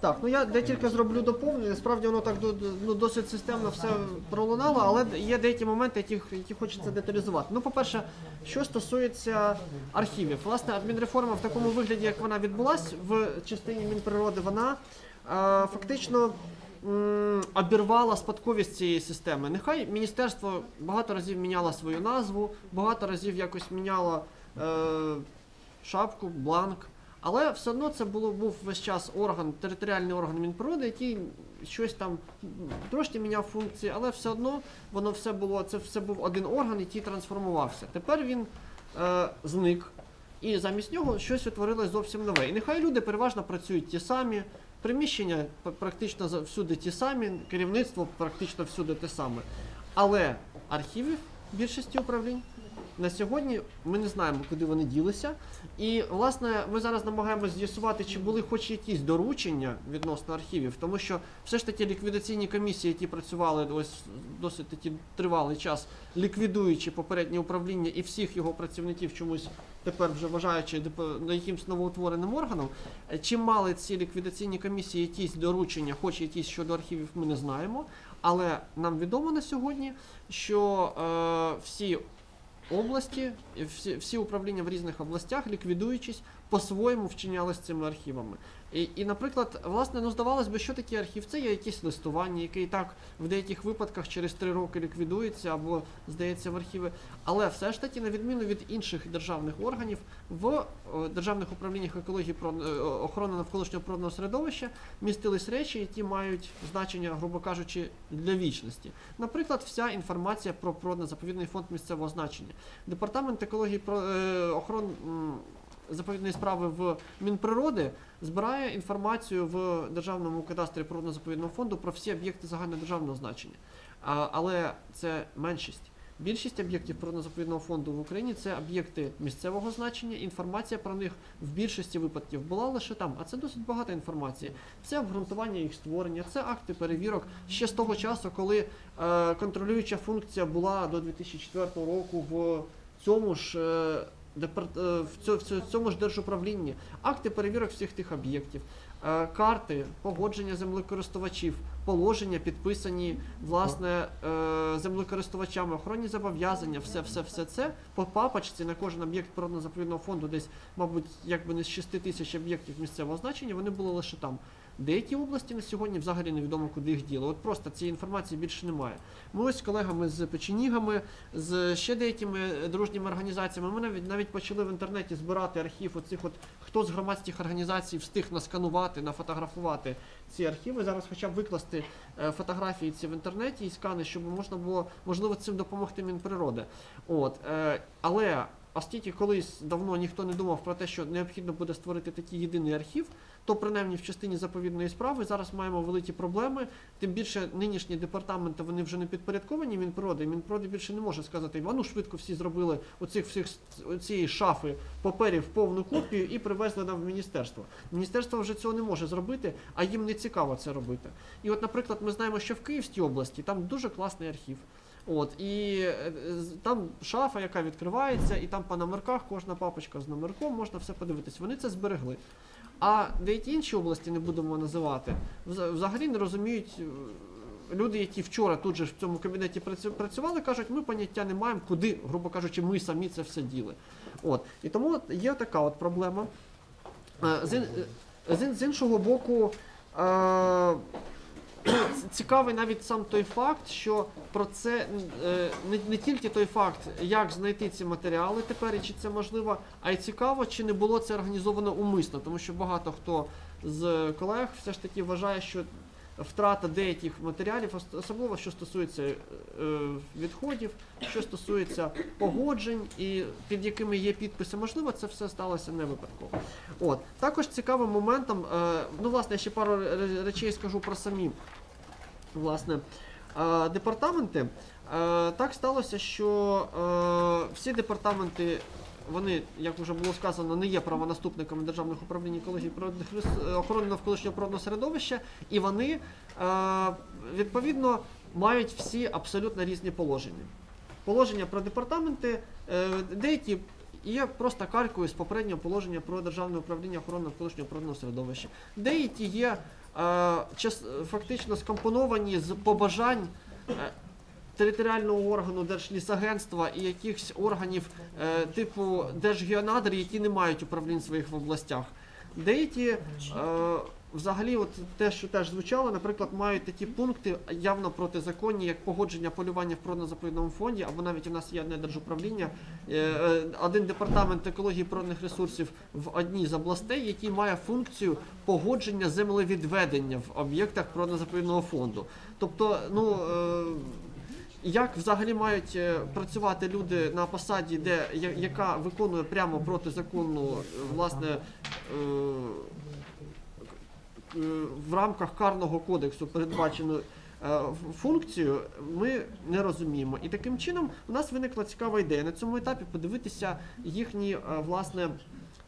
Так, ну я декілька зроблю доповнення. Справді воно так ну, досить системно все пролунало, але є деякі моменти, які, які хочеться деталізувати. Ну, по-перше, що стосується архівів, власне, адмінреформа в такому вигляді, як вона відбулась в частині Мінприроди, вона е, фактично обірвала спадковість цієї системи. Нехай міністерство багато разів міняло свою назву, багато разів якось міняло е, шапку, бланк. Але все одно це було був весь час орган, територіальний орган Мінприроди, який щось там трошки міняв функції, але все одно воно все було. Це все був один орган, який трансформувався. Тепер він е, зник, і замість нього щось утворилось зовсім нове. І нехай люди переважно працюють ті самі, приміщення практично всюди ті самі, керівництво практично всюди те саме. Але архівів більшості управлінь на сьогодні ми не знаємо, куди вони ділися. І власне ми зараз намагаємося з'ясувати, чи були хоч якісь доручення відносно архівів, тому що все ж таки ліквідаційні комісії, які працювали ось досить таки тривалий час, ліквідуючи попереднє управління і всіх його працівників чомусь тепер вже вважаючи на якимсь новоутвореним органом. Чи мали ці ліквідаційні комісії якісь доручення, хоч якісь щодо архівів, ми не знаємо. Але нам відомо на сьогодні, що е, всі області, всі, всі управління в різних областях, ліквідуючись, по-своєму вчиняли з цими архівами. І, і, наприклад, власне, ну здавалось би, що таке архів? Це є якісь листування, яке і так в деяких випадках через три роки ліквідується або здається в архіви. Але все ж таки, на відміну від інших державних органів, в е, державних управліннях екології про- е, охорони навколишнього природного середовища містились речі, які мають значення, грубо кажучи, для вічності. Наприклад, вся інформація про природно-заповідний фонд місцевого значення. Департамент екології про е, охорон м, заповідної справи в Мінприроди збирає інформацію в державному кадастрі природно-заповідного фонду про всі об'єкти загальнодержавного значення. А, але це меншість. Більшість об'єктів природно-заповідного фонду в Україні це об'єкти місцевого значення. Інформація про них в більшості випадків була лише там, а це досить багато інформації. Це обґрунтування їх створення, це акти перевірок ще з того часу, коли е, контролююча функція була до 2004 року в цьому ж. Е, цьо- в цьо- в цьому ж держуправлінні. Акти перевірок всіх тих об'єктів, е, карти, погодження землекористувачів, положення підписані власне е, землекористувачами, охоронні зобов'язання, все, все, все це по папочці. На кожен об'єкт природно-заповідного фонду, десь, мабуть, якби не з 6 тисяч об'єктів місцевого значення, вони були лише там. Деякі області на сьогодні взагалі невідомо, куди їх діло. От просто цієї інформації більше немає. Ми ось з колегами з печенігами, з ще деякими дружніми організаціями. Ми навіть навіть почали в інтернеті збирати архів оцих, от хто з громадських організацій встиг насканувати, нафотографувати ці архіви. Зараз, хоча б викласти е, фотографії ці в інтернеті і скани, щоб можна було можливо цим допомогти Мінприроди. От е, але. Оскільки колись давно ніхто не думав про те, що необхідно буде створити такий єдиний архів, то принаймні в частині заповідної справи зараз маємо великі проблеми. Тим більше нинішні департаменти вони вже не підпорядковані Мінприроди. Мінприроди більше не може сказати, а швидко всі зробили оцих всіх цієї шафи паперів повну копію і привезли нам в міністерство. Міністерство вже цього не може зробити, а їм не цікаво це робити. І от, наприклад, ми знаємо, що в Київській області там дуже класний архів. От, і е, там шафа, яка відкривається, і там по номерках кожна папочка з номерком, можна все подивитись. Вони це зберегли. А деякі інші області не будемо називати, взагалі не розуміють. е, Люди, які вчора тут же в цьому кабінеті працювали, кажуть, ми поняття не маємо, куди, грубо кажучи, ми самі це все діли. От. І тому є така от проблема. Е, З, ін- з, ін- з іншого боку, е, цікавий навіть сам той факт, що про це е, не, не тільки той факт, як знайти ці матеріали тепер і чи це можливо, а й цікаво, чи не було це організовано умисно, тому що багато хто з колег все ж таки вважає, що втрата деяких матеріалів, особливо що стосується е, відходів, що стосується погоджень і під якими є підписи, можливо, це все сталося не випадково. От також цікавим моментом, е, ну власне, я ще пару речей скажу про самі власне е, департаменти. Так сталося, що всі департаменти. Вони, як вже було сказано, не є правонаступниками державних управлінь екології природних е, охорони навколишнього природного середовища, і вони е, відповідно мають всі абсолютно різні положення. Положення про департаменти, е, деякі є просто каркою з попереднього положення про державне управління охорони навколишнього природного середовища. Деякі є е, фактично скомпоновані з побажань. Територіального органу Держлісагентства і якихось органів е, типу Держгеонадр, які не мають управлінь своїх в областях. Деякі е, взагалі, от те, що теж звучало, наприклад, мають такі пункти явно протизаконні, як погодження полювання в природно-заповідному фонді, або навіть у нас є одне держуправління, е, один департамент екології природних ресурсів в одній з областей, який має функцію погодження землевідведення в об'єктах природно-заповідного фонду. Тобто, ну. Як взагалі мають е, працювати люди на посаді, де яка виконує прямо протизаконну е, власне е, в рамках карного кодексу передбачену функцію, ми не розуміємо. І таким чином у нас виникла цікава ідея на цьому етапі подивитися їхні власне.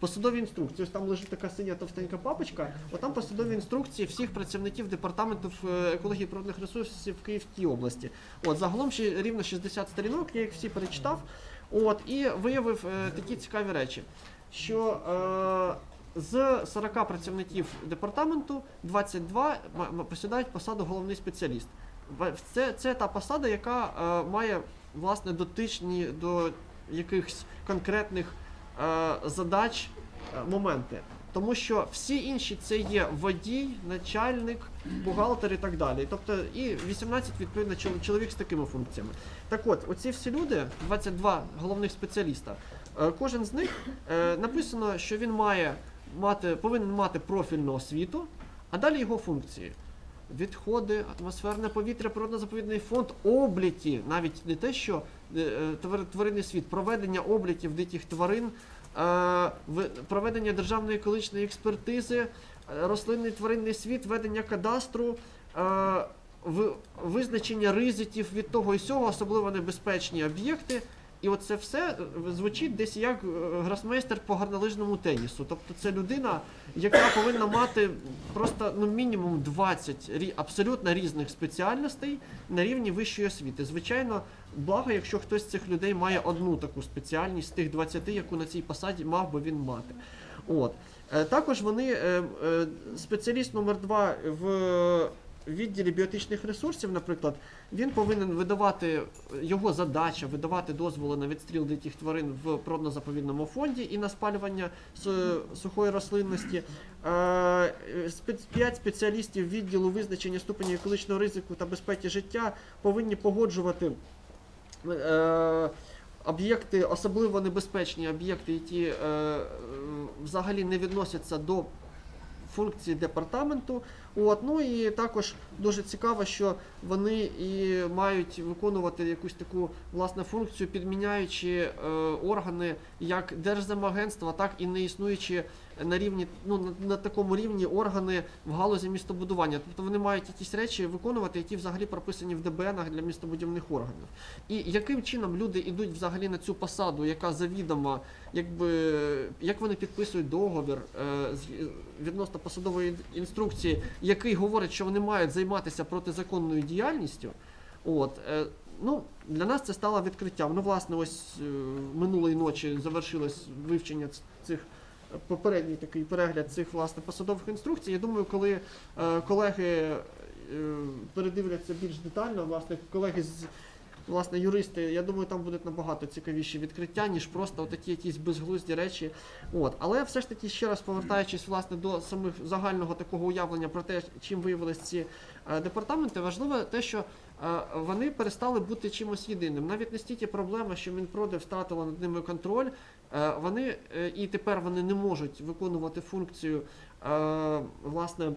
Посадові інструкції. Ось там лежить така синя товстенька папочка. Отам посадові інструкції всіх працівників департаменту е, екології природних ресурсів в Київській області. От загалом ще рівно 60 сторінок, я їх всі перечитав. От і виявив е, такі цікаві речі, що е, з 40 працівників департаменту 22 ма- ма- посідають посаду головний спеціаліст. Це, це та посада, яка е, має власне дотичні до якихось конкретних задач е, моменти. Тому що всі інші це є водій, начальник, бухгалтер і так далі. Тобто і 18 відповідно чоловік з такими функціями. Так от, оці всі люди, 22 головних спеціаліста, е, кожен з них е, написано, що він має мати, повинен мати профільну освіту, а далі його функції. Відходи, атмосферне повітря, природно-заповідний фонд, обліки, навіть не те, що е, е, твар- тваринний світ, проведення обліків диких тварин, е, проведення державної екологічної експертизи, рослинний тваринний світ, ведення кадастру, визначення ризиків від того і сього, особливо небезпечні об'єкти. І оце все е, звучить десь як е, гросмейстер по гарнолижному тенісу. Тобто це людина, яка повинна мати просто ну, мінімум 20 рі- абсолютно різних спеціальностей на рівні вищої освіти. Звичайно, благо, якщо хтось з цих людей має одну таку спеціальність з тих 20, яку на цій посаді мав би він мати. От. Е, Також вони спеціаліст номер 2 в відділі біотичних ресурсів, наприклад, він повинен видавати його задача видавати дозволи на відстріл диких тварин в природно-заповідному фонді і на спалювання сухої рослинності. Е, П'ять спеціалістів відділу визначення ступеню екологічного ризику та безпеки життя повинні погоджувати. е, Об'єкти, особливо небезпечні об'єкти, які е, взагалі не відносяться до функції департаменту. От, ну і також дуже цікаво, що вони і мають виконувати якусь таку власне функцію, підміняючи е, органи як Держземагентства, так і не існуючі на рівні, ну на, на такому рівні органи в галузі містобудування. Тобто вони мають якісь речі виконувати, які взагалі прописані в ДБНах для містобудівних органів. І яким чином люди йдуть взагалі на цю посаду, яка завідома, якби як вони підписують договір е, відносно посадової інструкції, який говорить, що вони мають займатися протизаконною діяльністю. От е, ну для нас це стало відкриттям. Ну, власне, ось е, минулої ночі завершилось вивчення цих. Попередній такий перегляд цих власне посадових інструкцій. Я думаю, коли е, колеги е, передивляться більш детально, власне, колеги з власне юристи, я думаю, там будуть набагато цікавіші відкриття, ніж просто такі якісь безглузді речі. От, але все ж таки ще раз повертаючись власне до самих загального такого уявлення про те, чим виявились ці е, департаменти, важливо те, що вони перестали бути чимось єдиним. Навіть не стільки проблема, що Мінпроди втратила над ними контроль. Е, Вони е, і тепер вони не можуть виконувати функцію е, власне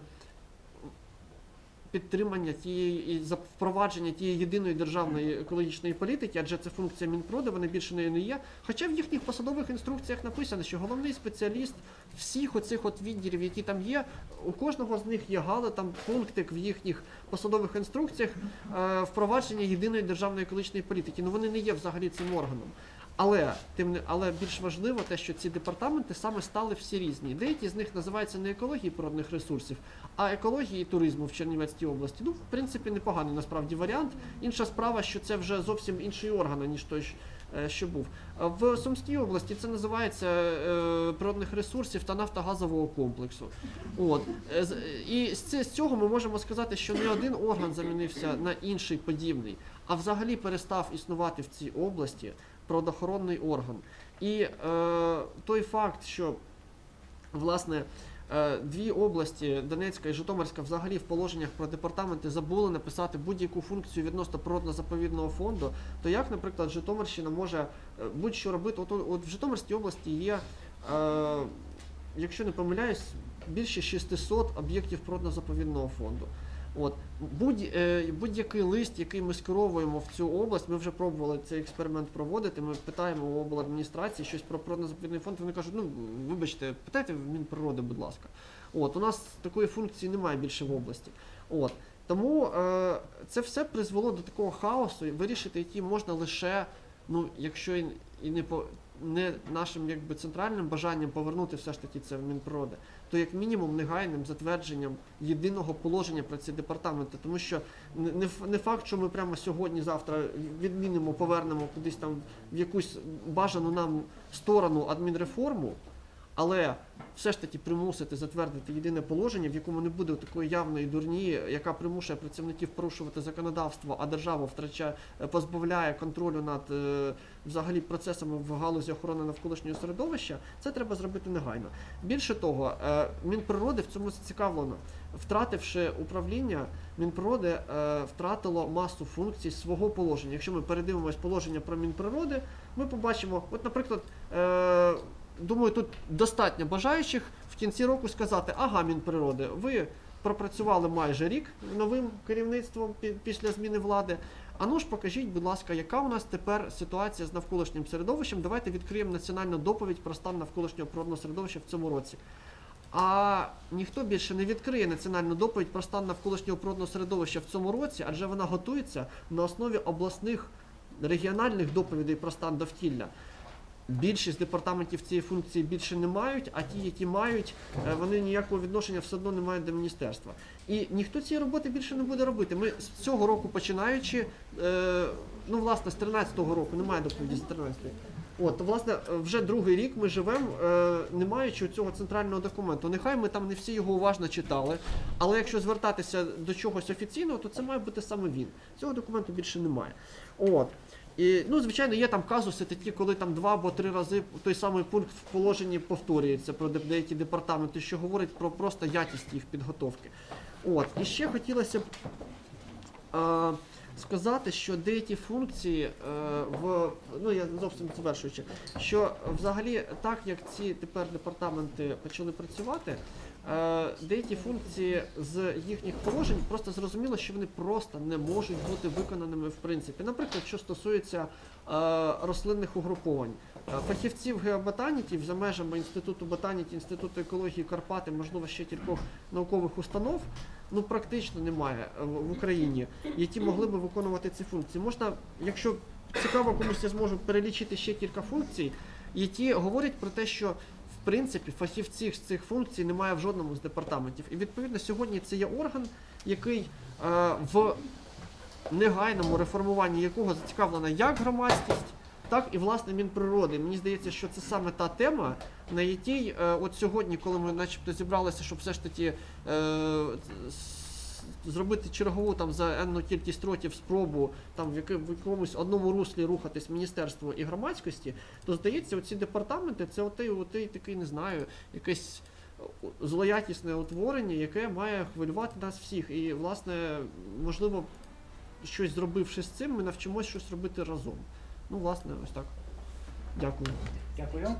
підтримання тієї і впровадження тієї єдиної державної екологічної політики, адже це функція Мінпроди, вони більше нею не є. Хоча в їхніх посадових інструкціях написано, що головний спеціаліст всіх оцих от відділів, які там є, у кожного з них є гали, там пунктик в їхніх посадових інструкціях впровадження єдиної державної екологічної політики. Ну вони не є взагалі цим органом. Але тим не але більш важливо те, що ці департаменти саме стали всі різні. Деякі з них називаються не екології природних ресурсів, а екології туризму в Чернівецькій області. Ну, в принципі, непоганий насправді варіант. Інша справа, що це вже зовсім інший орган, ніж той е, що був. В Сумській області це називається е, природних ресурсів та нафтогазового комплексу. От. Е, І з цього ми можемо сказати, що не один орган замінився на інший подібний, а взагалі перестав існувати в цій області природоохоронний орган. І е, той факт, що власне е, дві області, Донецька і Житомирська, взагалі в положеннях про департаменти забули написати будь-яку функцію відносно природно-заповідного фонду, то як, наприклад, Житомирщина може е, будь-що робити? От, от в Житомирській області є, е, якщо не помиляюсь, більше 600 об'єктів природно-заповідного фонду. От е, будь-який лист, який ми скеровуємо в цю область, ми вже пробували цей експеримент проводити. Ми питаємо у обладміністрації щось про природно-заповідний фонд. Вони кажуть, ну вибачте, питайте в Мінприроди, будь ласка. От у нас такої функції немає більше в області. От тому е, це все призвело до такого хаосу, і вирішити, який можна лише, ну якщо і, і не по не нашим якби центральним бажанням повернути все ж таки це в Мінприроди, то як мінімум негайним затвердженням єдиного положення про ці департаменти, тому що не, не факт, що ми прямо сьогодні, завтра відмінимо, повернемо кудись там в якусь бажану нам сторону адмінреформу, але все ж таки примусити затвердити єдине положення, в якому не буде такої явної дурні, яка примушує працівників порушувати законодавство, а держава втрачає, позбавляє контролю над е, взагалі процесами в галузі охорони навколишнього середовища, це треба зробити негайно. Більше того, е, Мінприроди в цьому зацікавлено. Втративши управління, Мінприроди е, втратило масу функцій свого положення. Якщо ми передивимось положення про Мінприроди, ми побачимо, от, наприклад, е, думаю, тут достатньо бажаючих в кінці року сказати, ага, Мінприроди, ви пропрацювали майже рік новим керівництвом після зміни влади. А ну ж покажіть, будь ласка, яка у нас тепер ситуація з навколишнім середовищем? Давайте відкриємо національну доповідь про стан навколишнього природного середовища в цьому році. А ніхто більше не відкриє національну доповідь про стан навколишнього природного середовища в цьому році, адже вона готується на основі обласних регіональних доповідей про стан довкілля. Більшість департаментів цієї функції більше не мають, а ті, які мають, е, вони ніякого відношення все одно не мають до міністерства. І ніхто цієї роботи більше не буде робити. Ми з цього року починаючи, е, ну власне, з 13-го року немає доповіді з 13-го. От, власне, вже другий рік ми живемо, е, не маючи цього центрального документу. Нехай ми там не всі його уважно читали, але якщо звертатися до чогось офіційного, то це має бути саме він. Цього документу більше немає. От. І, ну, звичайно, є там казуси такі, коли там два або три рази той самий пункт в положенні повторюється про деякі департаменти, що говорить про просто якість їх підготовки. От. І ще хотілося б е, сказати, що деякі функції е, в ну я зовсім завершуючи, що взагалі так як ці тепер департаменти почали працювати, деякі функції з їхніх положень просто зрозуміло, що вони просто не можуть бути виконаними в принципі. Наприклад, що стосується е, рослинних угруповань. Е, Фахівців геоботаніків за межами Інституту ботаніки, Інституту екології Карпати, можливо, ще кількох наукових установ, ну практично немає е, в Україні, які могли би виконувати ці функції. Можна, якщо цікаво комусь, я зможу перелічити ще кілька функцій, які говорять про те, що принципі фахівців з цих функцій немає в жодному з департаментів. І відповідно сьогодні це є орган, який е, в негайному реформуванні якого зацікавлена як громадськість, так і власне Мінприроди. Мені здається, що це саме та тема, на якій е, от сьогодні, коли ми начебто зібралися, щоб все ж таки е, зробити чергову там за енну кількість років спробу там в, якомусь одному руслі рухатись міністерство і громадськості, то здається, оці департаменти це отей, отей такий, не знаю, якесь злоякісне утворення, яке має хвилювати нас всіх. І, власне, можливо, щось зробивши з цим, ми навчимось щось робити разом. Ну, власне, ось так. Дякую. Дякую.